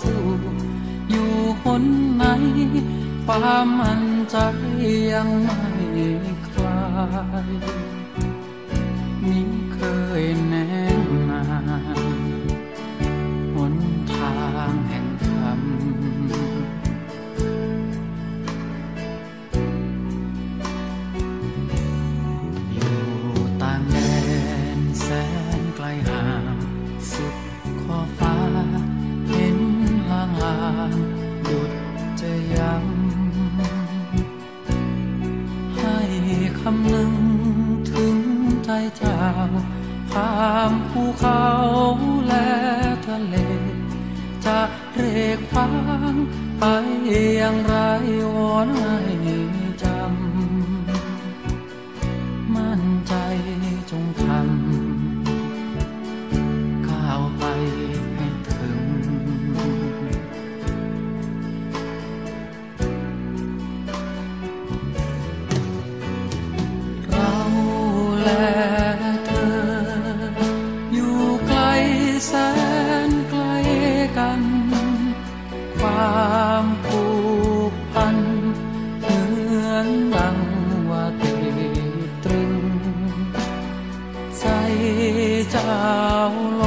สู้ อยู่หนไหน ความมั่นใจยังไม่คลายมี คำนึงถึงใจเจ้าข้ามภูเขาและทะเล จะเรกฟังไปอย่างไรวอนให้จำมั่นใจ เ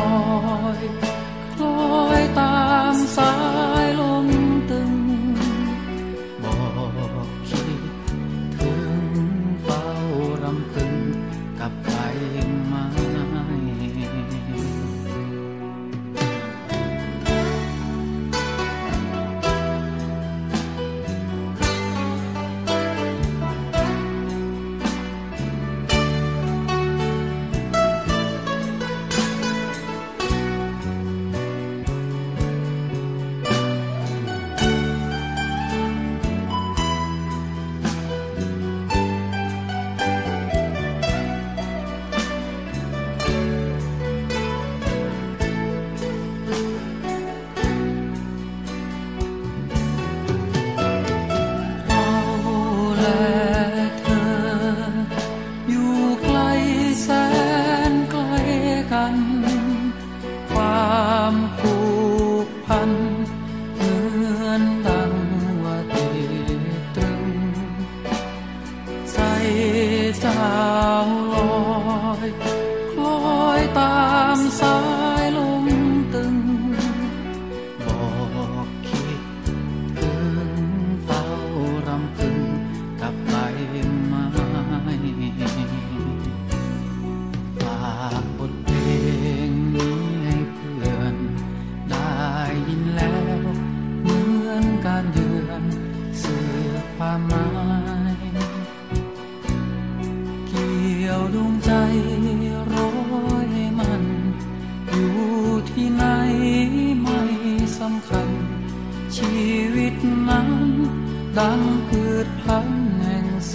เจ้าลอยคล้อยตามสายลมตึง บอกคิดถึงเฝ้ารำพึงกับใบไม้ฝากบทเพลงนี้ให้เพื่อนได้ยินแล้ว เหมือนการเยือนสื่อความหมาย พืชพันธุ์แห่งเส